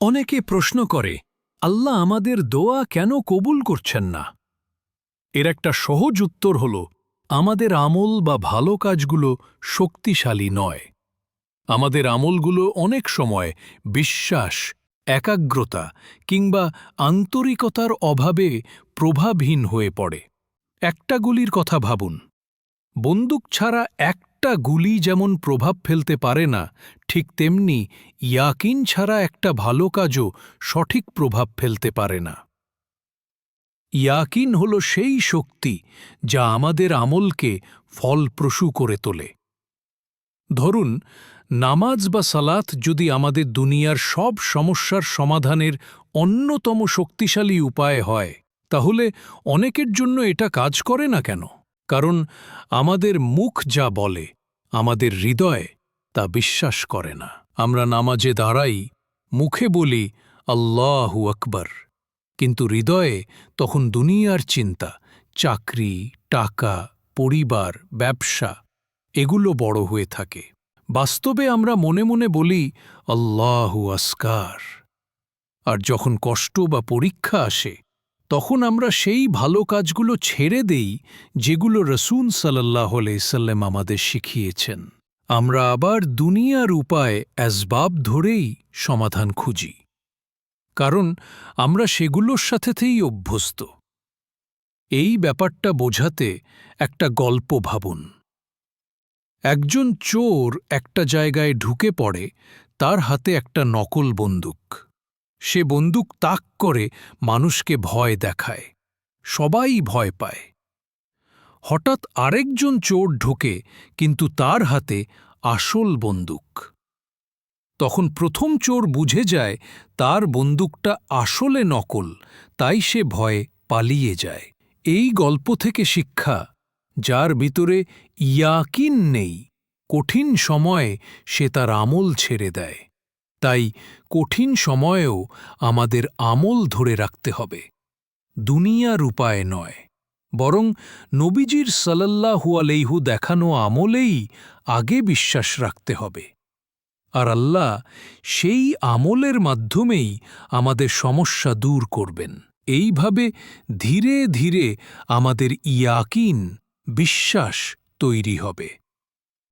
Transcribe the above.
অনেকে প্রশ্ন করে, আল্লাহ আমাদের দোয়া কেন কবুল করছেন না? এর একটা সহজ উত্তর হল, আমাদের আমল বা ভালো কাজগুলো শক্তিশালী নয়। আমাদের আমলগুলো অনেক সময় বিশ্বাস, একাগ্রতা কিংবা আন্তরিকতার অভাবে প্রভাবহীন হয়ে পড়ে। একটা গুলির কথা ভাবুন, বন্দুক ছাড়া একটা গুলি যেমন প্রভাব ফেলতে পারে না, ঠিক তেমনি ইয়াকিন ছাড়া একটা ভালো কাজও সঠিক প্রভাব ফেলতে পারে না। ইয়াকিন হল সেই শক্তি যা আমাদের আমলকে ফলপ্রসূ করে তোলে। ধরুন, নামাজ বা সালাত যদি আমাদের দুনিয়ার সব সমস্যার সমাধানের অন্যতম শক্তিশালী উপায় হয়, তাহলে অনেকের জন্য এটা কাজ করে না কেন? কারণ আমাদের মুখ যা বলে, আমাদের হৃদয় তা বিশ্বাস করে না। আমরা নামাজে দাঁড়াই, মুখে বলি, আল্লাহু আকবর। কিন্তু হৃদয়ে তখন দুনিয়ার চিন্তা, চাকরি, টাকা, পরিবার, ব্যবসা, এগুলো বড় হয়ে থাকে। বাস্তবে আমরা মনে মনে বলি, আল্লাহু আসকার। আর যখন কষ্ট বা পরীক্ষা আসে তখন আমরা সেই ভালো কাজগুলো ছেড়ে দেই যেগুলো রসুন সাল্লাহ সাল্লাম আমাদের শিখিয়েছেন। আমরা আবার দুনিয়ার উপায় অ্যাসবাব ধরেই সমাধান খুঁজি। কারণ আমরা সেগুলোর সাথেতেই অভ্যস্ত। এই ব্যাপারটা বোঝাতে একটা গল্প ভাবুন। একজন চোর একটা জায়গায় ঢুকে পড়ে, তার হাতে একটা নকল বন্দুক। সে বন্দুক তাক করে মানুষকে ভয় দেখায়, সবাই ভয় পায়। হঠাৎ আরেকজন চোর ঢোকে, কিন্তু তার হাতে আসল বন্দুক। তখন প্রথম চোর বুঝে যায়, তার বন্দুকটা আসলে নকল, তাই সে ভয়ে পালিয়ে যায়। এই গল্প থেকে শিক্ষা, যার ভিতরে ইয়াকিন নেই, কঠিন সময়ে সে তার আমল ছেড়ে দেয়। তাই কঠিন সময়েও আমাদের আমল ধরে রাখতে হবে। দুনিয়ার উপায় নয়, বরং নবীজির সাল্লাহু আলাইহু দেখানো আমলেই আগে বিশ্বাস রাখতে হবে। আর আল্লাহ সেই আমলের মাধ্যমেই আমাদের সমস্যা দূর করবেন। এইভাবে ধীরে ধীরে আমাদের ইয়াকিন, বিশ্বাস তৈরি হবে।